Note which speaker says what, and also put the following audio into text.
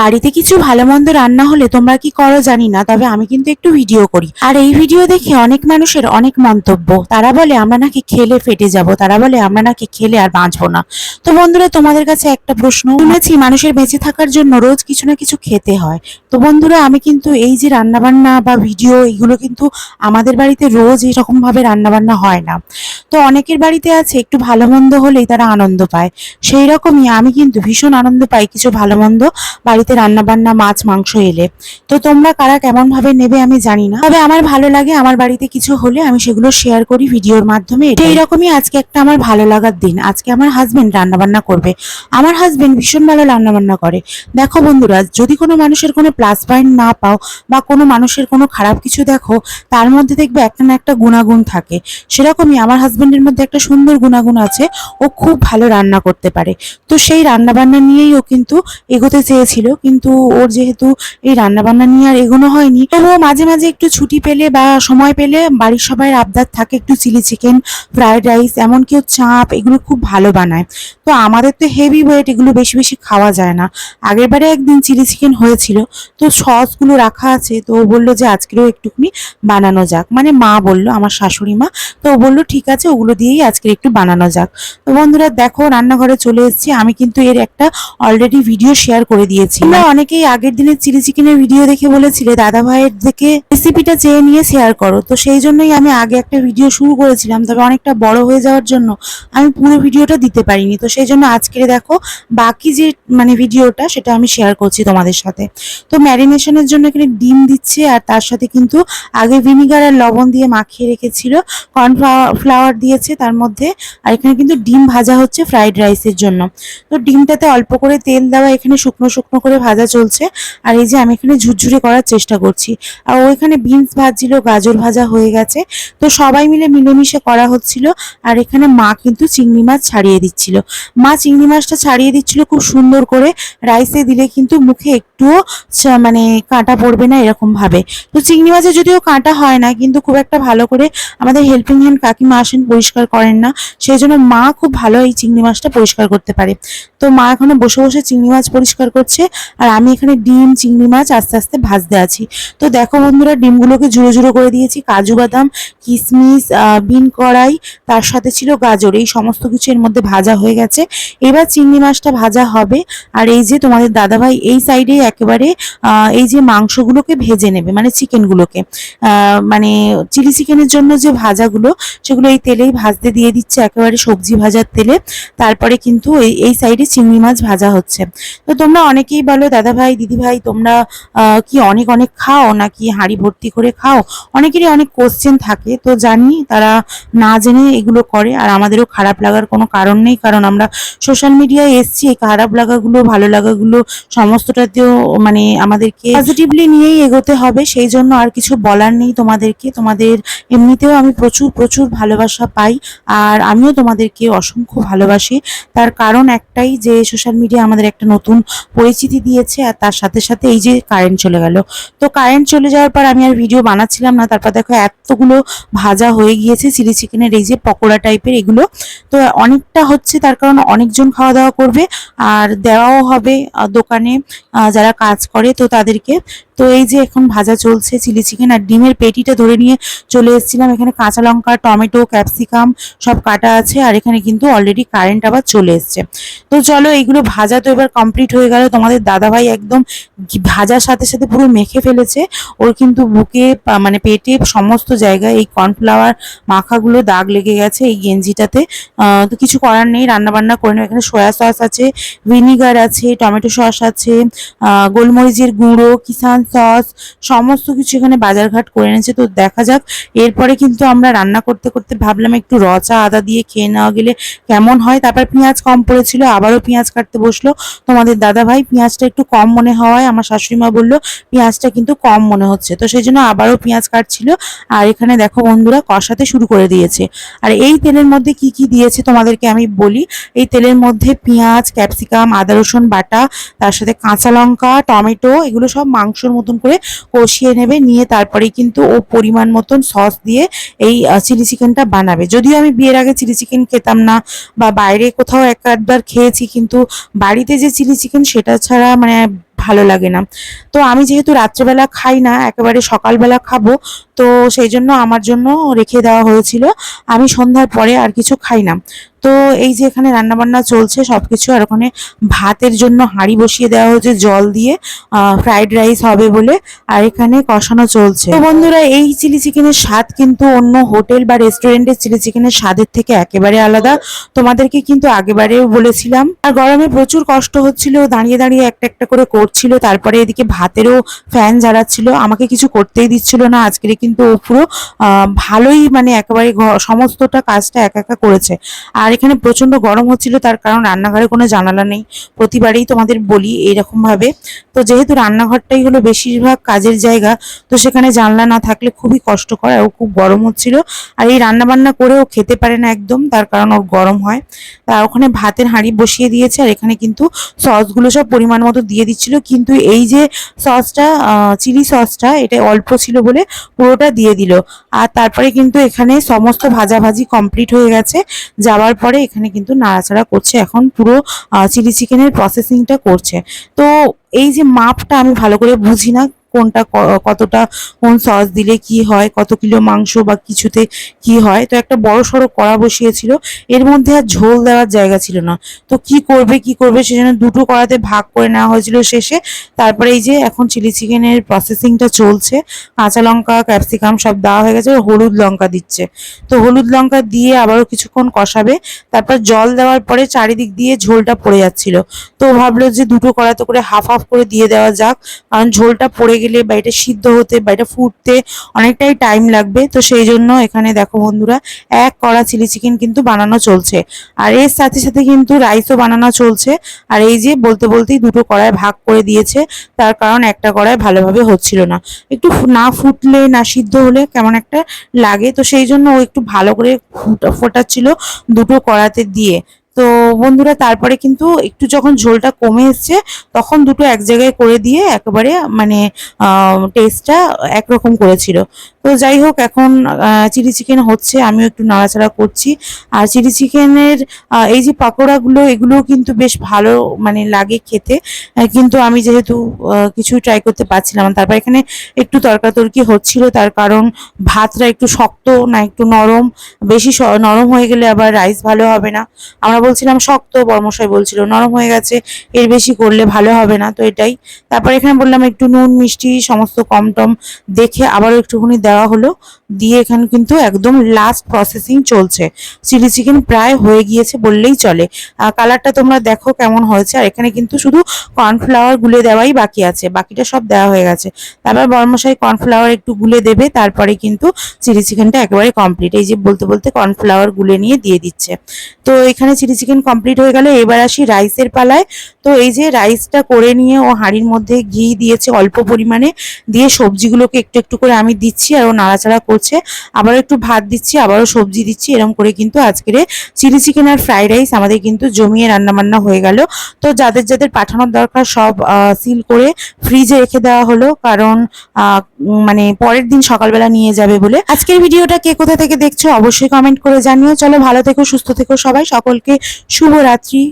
Speaker 1: বাড়িতে কিছু ভালো মন্দ রান্না হলে তোমরা কি করো জানি না, তবে আমি কিন্তু একটু ভিডিও করি। আর এই ভিডিও দেখে অনেক মানুষের অনেক মন্তব্য। তারা বলে, আমরা নাকি খেলে ফেটে যাব। তারা বলে, আমরা নাকি খেলে আর বাঁচবো না। তো বন্ধুরা, তোমাদের কাছে একটা প্রশ্ন। শুনেছি মানুষের বেঁচে থাকার জন্য রোজ কিছু না কিছু খেতে হয়। তো বন্ধুরা, আমি কিন্তু এই যে রান্নাবান্না বা ভিডিও এগুলো কিন্তু আমাদের বাড়িতে রোজ এরকম ভাবে রান্নাবান্না হয় না। তো অনেকের বাড়িতে আছে, একটু ভালো মন্দ হলেই তারা আনন্দ পায়। সেই রকমই আমি কিন্তু ভীষণ আনন্দ পাই কিছু ভালো মন্দ বাড়িতে রান্না বান্না মাছ মাংস এলে। তো তোমরা কারা কেমন ভাবে নেবে আমি জানি না। তবে আমার ভালো লাগে আমার বাড়িতে কিছু হলে আমি সেগুলো শেয়ার করি ভিডিওর মাধ্যমে। এই রকমই আজকে একটা আমার ভালো লাগার দিন। আজকে আমার হাজবেন্ড রান্না বান্না করবে। আমার হাজবেন্ড ভীষণ ভালো রান্না বান্না করে। দেখো বন্ধুরা যদি কোনো মানুষের কোনো প্লাস পয়েন্ট না পাও বা কোনো মানুষের কোনো খারাপ কিছু দেখো তার মধ্যে দেখবে একটা না একটা গুণাগুণ থাকে। সেরকমই আমার হাজবেন্ডের মধ্যে একটা সুন্দর গুণাগুণ আছে। ও খুব ভালো রান্না করতে পারে। তো সেই রান্না বান্না নিয়েই ও কিন্তু এগোতে চেয়েছিল। কিন্তু ওর যেহেতু এই রান্না বান্না নিয়ে আর এগোনো হয়নি, তবুও মাঝে মাঝে একটু ছুটি পেলে বা সময় পেলে বাড়ির সবাই আবদার থাকে একটু চিলি চিকেন, ফ্রায়েড রাইস, এমনকি চাপ এগুলো খুব ভালো বানায়। তো আমাদের তো হেভি ওয়েট এগুলো বেশি বেশি খাওয়া যায় না। আগের বারে একদিন চিলি চিকেন হয়েছিল, তো সসগুলো রাখা আছে, তো ও বলল যে আজকেরও একটুখানি বানানো যাক। মানে মা বলল, আমার শাশুড়ি মা, তো ও বলল, ঠিক আছে, ওগুলো দিয়েই আজকে একটু বানানো যাক। তো বন্ধুরা, দেখো, রান্নাঘরে চলে এসেছি। আমি কিন্তু এর একটা অলরেডি ভিডিও শেয়ার করে দিয়েছি। তোমরা অনেকেই আগের দিনের চিলি চিকেনের ভিডিও দেখে বলেছিলে দাদা ভাইয়ের থেকে রেসিপিটা চেয়ে নিয়ে শেয়ার করো। তো সেই জন্যই আমি আগে একটা ভিডিও শুরু করেছিলাম তবে অনেকটা বড় হয়ে যাওয়ার জন্য আমি পুরো ভিডিওটা দিতে পারিনি। তো সেই জন্য আজকে দেখো বাকি যে মানে ভিডিওটা সেটা আমি শেয়ার করছি তোমাদের সাথে। তো ম্যারিনেশনের জন্য এখানে ডিম দিচ্ছে আর তার সাথে কিন্তু আগে ভিনিগার আর লবণ দিয়ে মাখিয়ে রেখেছিল কর্নফ্লাওয়ার ফ্লাওয়ার দিয়েছে তার মধ্যে আর এখানে কিন্তু ডিম ভাজা হচ্ছে ফ্রাইড রাইসের জন্য। তো ডিমটাতে অল্প করে তেল দেওয়া এখানে শুকনো শুকনো করে ভাজা চলছে। আর এই যে আমি এখানে ঝুরঝুরে করার চেষ্টা করছি। আর ও এখানে বিনস ভাজছিল, গাজর ভাজা হয়ে গেছে। তো সবাই মিলে মিলেমিশে করা হচ্ছিল। আর এখানে মা কিন্তু চিংড়ি মাছ ছাড়িয়ে দিচ্ছিল। মা চিংড়ি মাছটা ছাড়িয়ে দিচ্ছিল খুব সুন্দর করে। রাইসে দিলে কিন্তু মুখে একটুও মানে কাঁটা পড়বে না এরকম ভাবে। তো চিংড়ি মাছে যদিও কাঁটা হয় না, কিন্তু খুব একটা ভালো করে আমাদের হেল্পিং হ্যান্ড কাকিমা আসেন পরিষ্কার করেন না। সেই জন্য মা খুব ভালো এই চিংড়ি মাছটা পরিষ্কার করতে পারে। তো মা এখানে বসে বসে চিংড়ি মাছ পরিষ্কার করছে। আর আমি এখানে ডিম, চিংড়ি মাছ আস্তে আস্তে ভাজতে আছি। তো দেখো বন্ধুরা, ডিমগুলোকে জুড়ো জুড়ো করে দিয়েছি। কাজু বাদাম কিশমিশ বিন কড়াই, তার সাথে ছিল গাজর। এই সমস্ত কিছু এর মধ্যে ভাজা হয়ে গেছে। এবার চিংড়ি মাছটা ভাজা হবে। আর এই যে তোমাদের দাদাভাই এই সাইডে একেবারে এই যে মাংসগুলোকে ভেজে নেবে মানে চিকেনগুলোকে মানে চিলি চিকেনের জন্য যে ভাজাগুলো, সেগুলো এই তেলেই ভাজতে দিয়ে দিচ্ছে একেবারে সবজি ভাজার তেলে। তারপরে কিন্তু এই সাইডে চিংড়ি মাছ ভাজা হচ্ছে। তো তোমরা অনেকেই বলো দাদা ভাই দিদি ভাই তোমরা কি অনেক অনেক খাও নাকি হাঁড়ি ভর্তি করে খাও? অনেকেরই অনেক কোশ্চেন থাকে, তো জানি তারা না জেনে এগুলো করে, আর আমাদেরও খারাপ লাগার কোনো কারণ নেই, কারণ আমরা সোশ্যাল মিডিয়ায় এসছি, এই খারাপ লাগাগুলো, ভালো লাগাগুলো সমস্তটাতেও মানে আমাদেরকে পজিটিভলি নিয়েই এগোতে হবে, সেই জন্য আর কিছু বলার নেই তোমাদেরকে। তোমাদের এমনিতেও আমি প্রচুর প্রচুর ভালোবাসা পাই, আর আমিও তোমাদেরকে অসংখ্য ভালোবাসি। তার কারণ একটাই যে সোশ্যাল মিডিয়া আমাদের একটা নতুন পরিচিতি দিয়েছে আর তার সাথে সাথে এই যে কারেন্ট চলে গেল। তো কারেন্ট চলে যাওয়ার পর আমি আর ভিডিও বানাচ্ছিলাম না, তারপর দেখো এতগুলো ভাজা হয়ে গিয়েছে, চিলি চিকেনের এই যে পকোড়া টাইপের এগুলো। তো অনেকটা হচ্ছে তার কারণ অনেকজন খাওয়া দাওয়া করবে আর দেওয়াও হবে দোকানে যারা কাজ করে তো তাদেরকে। তো এই যে এখন ভাজা চলছে চিলি চিকেন আর ডিমের পেটিটা ধরে নিয়ে চলে এসেছিলাম। এখানে কাঁচা লঙ্কা, টমেটো, ক্যাপসিকাম সব কাটা আছে আর এখানে কিন্তু অলরেডি কারেন্ট আবার চলে এসছে। তো চলো এইগুলো ভাজা তো এবার কমপ্লিট হয়ে গেল। তোমাদের দাদাভাই একদম ভাজার সাথে সাথে পুরো মেখে ফেলেছে। ওর কিন্তু বুকে মানে পেটে সমস্ত জায়গায় এই কর্নফ্লাওয়ার মাখাগুলো দাগ লেগে গেছে এই গেঞ্জিটাতে। তো কিছু করার নেই রান্না বান্না করে নেব। এখানে সয়া সস আছে, ভিনিগার আছে, টমেটো সস আছে গোলমরিচের গুঁড়ো, কিষান সস, সমস্ত কিছু এখানে বাজারঘাট করে এনেছে। তো দেখা যাক, এরপরে কিন্তু আমরা রান্না করতে করতে ভাবলাম একটু রচা আদা দিয়ে খেয়ে নেওয়া গেলে কেমন হয়। তারপর পেঁয়াজ কম পড়েছিল, আবারও পেঁয়াজ কাটতে বসল তোমাদের দাদা ভাই পেঁয়াজটা একটু কম মনে হওয়ায় আমার শাশুড়ি মা বলল, পেঁয়াজটা কিন্তু কম মনে হচ্ছে। তো সেই জন্য আবারও পেঁয়াজ কাটছিল। আর এখানে দেখো বন্ধুরা, কষাতে শুরু করে দিয়েছে। আর এই তেলের মধ্যে কি কি দিয়েছে তোমাদেরকে আমি বলি। এই তেলের মধ্যে পেঁয়াজ, ক্যাপসিকাম, আদা রসুন বাটা, তার সাথে কাঁচা লঙ্কা, টমেটো, এগুলো সব মাংসর মতন করে কষিয়ে নেবে। নিয়ে তারপরে কিন্তু ও পরিমাণ মতন সস দিয়ে এই চিলি চিকেনটা বানাবে। যদিও আমি বিয়ের আগে চিলি চিকেন খেতাম না, বা বাইরে কোথাও এক আধবার খেয়েছি, কিন্তু বাড়িতে যে চিলি চিকেন, সেটা ছাড়া মানে ভালো লাগে না। তো আমি যেহেতু রাত্রেবেলা খাই না, একেবারে সকালবেলা খাব, তো সেই জন্য আমার জন্য রেখে দেওয়া হয়েছিল। আমি সন্ধ্যার পরে আর কিছু খাই না। তো এই যে এখানে রান্নাবান্না চলছে সব কিছু আর ওখানে ভাতের জন্য হাঁড়ি বসিয়ে দেওয়া হয়েছে জল দিয়ে ফ্রাইড রাইস হবে বলে, আর এখানে কষানো চলছে। তো বন্ধুরা, এই চিলি চিকেনের স্বাদ কিন্তু অন্য হোটেল বা রেস্টুরেন্টের চিলি চিকেনের স্বাদের থেকে একেবারে আলাদা। তোমাদেরকে কিন্তু আগেবারেও বলেছিলাম। আর গরমে প্রচুর কষ্ট হচ্ছিল, দাঁড়িয়ে দাঁড়িয়ে একটা একটা করে করছিল, তারপরে এদিকে ভাতেরও ফ্যান জ্বালাচ্ছিল, আমাকে কিছু করতেই দিচ্ছিল না, আজকের কিন্তু ও পুরো ভালোই মানে একেবারে সমস্তটা কাজটা একা একা করেছে। আর এখানে প্রচণ্ড গরম হচ্ছিল, তার কারণ রান্নাঘরে কোনো জানালা নেই। প্রতিবারেই তোমাদের বলি এইরকম ভাবে তো যেহেতু রান্নাঘরটাই হলো বেশিরভাগ কাজের জায়গা, তো সেখানে জানলা না থাকলে খুবই কষ্টকর আর খুব গরম হচ্ছিল। আর এই রান্না বান্না করেও খেতে পারে না একদম, তার কারণ ওর গরম হয়। আর ওখানে ভাতের হাঁড়ি বসিয়ে দিয়েছে, আর এখানে কিন্তু সসগুলো সব পরিমাণ মতো দিয়ে দিচ্ছিল। কিন্তু এই যে সসটা চিলি সসটা, এটা অল্প ছিল বলে পুরোটা দিয়ে দিল। আর তারপরে কিন্তু এখানে সমস্ত ভাজাভাজি কমপ্লিট হয়ে গেছে। যাওয়ার পরে এখানে কিন্তু নাড়াচাড়া করছে। এখন পুরো চিলি চিকেনের প্রসেসিংটা করছে। তো এই যে মাপটা আমি ভালো করে বুঝি না কোনটা কতটা কোন সস দিলে কি হয়, কত কিলো মাংস বা কিছুতে কি হয়, তো একটা বড় সড়ো কড়া বসিয়েছিল। এর মধ্যে আর ঝোল দেওয়ার জায়গা ছিল না। তো কি করবে কি করবে সেজন্য দুটো কড়াতে ভাগ করে নেওয়া হয়েছিল শেষে। তারপরে এই যে এখন চিলি চিকেনের প্রসেসিংটা চলছে। কাঁচা লঙ্কা, ক্যাপসিকাম সব দেওয়া হয়ে গেছে, হলুদ লঙ্কা দিচ্ছে। তো হলুদ লঙ্কা দিয়ে আবারও কিছুক্ষণ কষাবে। তারপর জল দেওয়ার পরে চারিদিক দিয়ে ঝোলটা পড়ে যাচ্ছিল। তো ভাবলো যে দুটো কড়াতে করে হাফ হাফ করে দিয়ে দেওয়া যাক। কারণ ঝোলটা পড়ে গেলে বা এটা সিদ্ধ হতে বা এটা ফুটতে অনেকটাই টাইম লাগবে। তো সেই জন্য এখানে দেখো বন্ধুরা, এক কড়া চিলি চিকেন কিন্তু বানানো চলছে। আর এর সাথে সাথে কিন্তু রাইসও বানানো চলছে। আর এই যে বলতে বলতেই দুটো কড়ায় ভাগ করে দিয়েছে, তার কারণ একটা কড়ায় ভালোভাবে হচ্ছিল না। একটু না ফুটলে, না সিদ্ধ হলে কেমন একটা লাগে। তো সেই জন্য ও একটু ভালো করে ফুটা- ফোটাচ্ছিল দুটো কড়াতে দিয়ে। তো বন্ধুরা, তারপরে কিন্তু একটু যখন ঝোলটা কমে এসছে, তখন দুটো এক জায়গায় করে দিয়ে একেবারে মানে টেস্টটা একরকম করেছিল। তো যাই হোক, এখন চিলি চিকেন হচ্ছে, আমিও একটু নাড়াচাড়া করছি। আর চিলি চিকেনের এই যে পাকোড়াগুলো এগুলো কিন্তু বেশ ভালো মানে লাগে খেতে। কিন্তু আমি যেহেতু কিছুই ট্রাই করতে পারছিলাম তারপর এখানে একটু তর্কাতর্কি হচ্ছিল, তার কারণ ভাতটা একটু শক্ত না একটু নরম। বেশি নরম হয়ে গেলে আবার রাইস ভালো হবে না। আমরা বলছিলাম শক্ত, বর্মশাই বলছিল, নরম হয়ে গেছে, এর বেশি করলে ভালো হবে না, তো এটাই। তারপর এখানে বললাম একটু নুন, মিষ্টি, সমস্ত কম টম দেখে আবারও একটুখানি দেওয়া হলো, দিয়ে এখানে কিন্তু একদম লাস্ট প্রসেসিং চলছে। চিলি চিকেন প্রায় হয়ে গিয়েছে বললেই চলে। কালারটা তোমরা দেখো কেমন হয়েছে, আর এখানে কিন্তু শুধু কর্নফ্লাওয়ার গুলে দেওয়াই বাকি আছে, বাকিটা সব দেওয়া হয়ে গেছে। তারপর বর্মশাই কর্নফ্লাওয়ার একটু গুলে দেবে, তারপরে কিন্তু চিলি চিকেনটা একেবারে কমপ্লিট এই যে বলতে বলতে কর্নফ্লাওয়ার গুলে নিয়ে দিয়ে দিচ্ছে। তো এখানে চিলি চিকেন কমপ্লিট হয়ে গেলে এবার আসি রাইসের পালায়। তো এই যে রাইসটা করে নিয়ে ও হাঁড়ির মধ্যে ঘি দিয়েছে অল্প পরিমাণে, দিয়ে সবজিগুলোকে একটু একটু করে আমি দিচ্ছি, আর ও নাড়াচাড়া করছে। আবারও একটু ভাত দিচ্ছি, আবারও সবজি দিচ্ছি। এরকম করে কিন্তু আজকের চিলি চিকেন আর ফ্রাইড রাইস আমাদের কিন্তু জমিয়ে রান্নাবান্না হয়ে গেল। তো যাদের যাদের পাঠানোর দরকার সব সিল করে ফ্রিজে রেখে দেওয়া হলো। কারণ মানে পরের দিন সকালবেলা নিয়ে যাবে বলে। আজকের ভিডিওটা কে কোথা থেকে দেখছ অবশ্যই কমেন্ট করে জানিও। চলো ভালো থেকো, সুস্থ থেকো সবাই। সকলকে শুভরাত্রি।